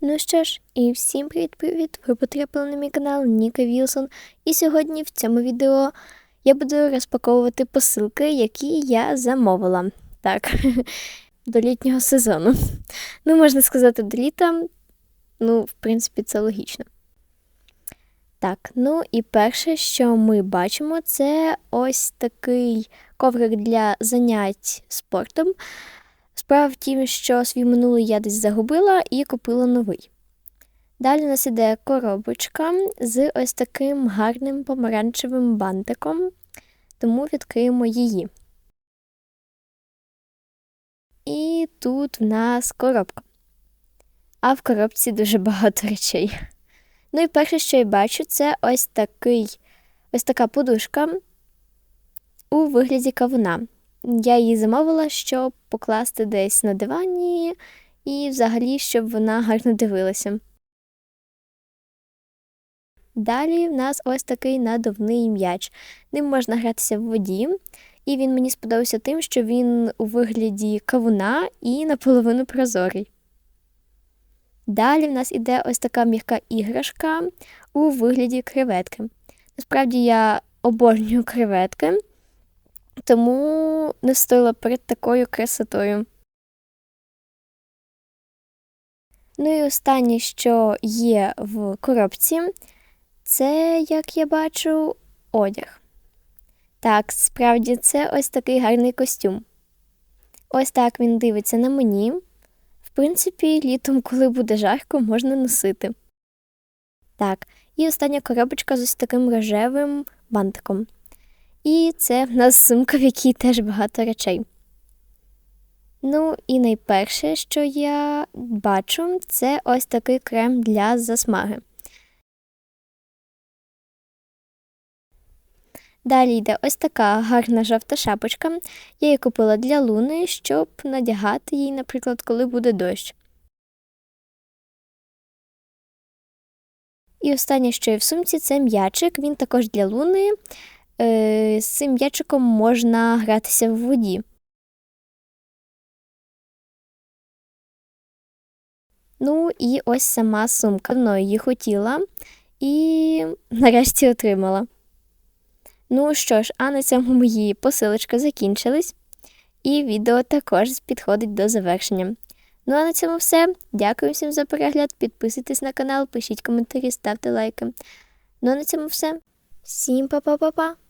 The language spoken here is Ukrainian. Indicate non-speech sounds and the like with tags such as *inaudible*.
Ну що ж, і всім привіт-привіт! Ви потрапили на мій канал Ніка Вілсон. І сьогодні в цьому відео я буду розпаковувати посилки, які я замовила. Так, *laughs* до літнього сезону. Ну, можна сказати, до літа. Ну, в принципі, це логічно. Так, ну і перше, що ми бачимо, це ось такий коврик для занять спортом. Справа в тім, що свій минулий я десь загубила і купила новий. Далі у нас іде коробочка з ось таким гарним помаранчевим бантиком, тому відкриємо її. І тут в нас коробка. А в коробці дуже багато речей. Ну і перше, що я бачу, це ось такий, ось така подушка у вигляді кавуна. Я її замовила, щоб покласти десь на дивані і взагалі, щоб вона гарно дивилася. Далі в нас ось такий надувний м'яч. Ним можна гратися в воді, і він мені сподобався тим, що він у вигляді кавуна і наполовину прозорий. Далі в нас іде ось така м'яка іграшка у вигляді креветки. Насправді я обожнюю креветки тому не стояла перед такою красотою. Ну і останнє, що є в коробці, це, як я бачу, одяг. Так, справді, це ось такий гарний костюм. Ось так він дивиться на мені. Принципі, літом, коли буде жарко, можна носити. Так, і остання коробочка з ось таким рожевим бантиком. І це в нас сумка, в якій теж багато речей. Ну, і найперше, що я бачу, це ось такий крем для засмаги. Далі йде ось така гарна жовта шапочка. Я її купила для луни, щоб надягати її, наприклад, коли буде дощ. І останнє, що є в сумці, це м'ячик. Він також для луни. Е, з цим м'ячиком можна гратися в воді. Ну, і ось сама сумка. Давно її хотіла і нарешті отримала. Ну що ж, а на цьому мої посилочки закінчились, і відео також підходить до завершення. Ну а на цьому все. Дякую всім за перегляд. Підписуйтесь на канал, пишіть коментарі, ставте лайки. Ну а на цьому все. Всім па-па-па-па!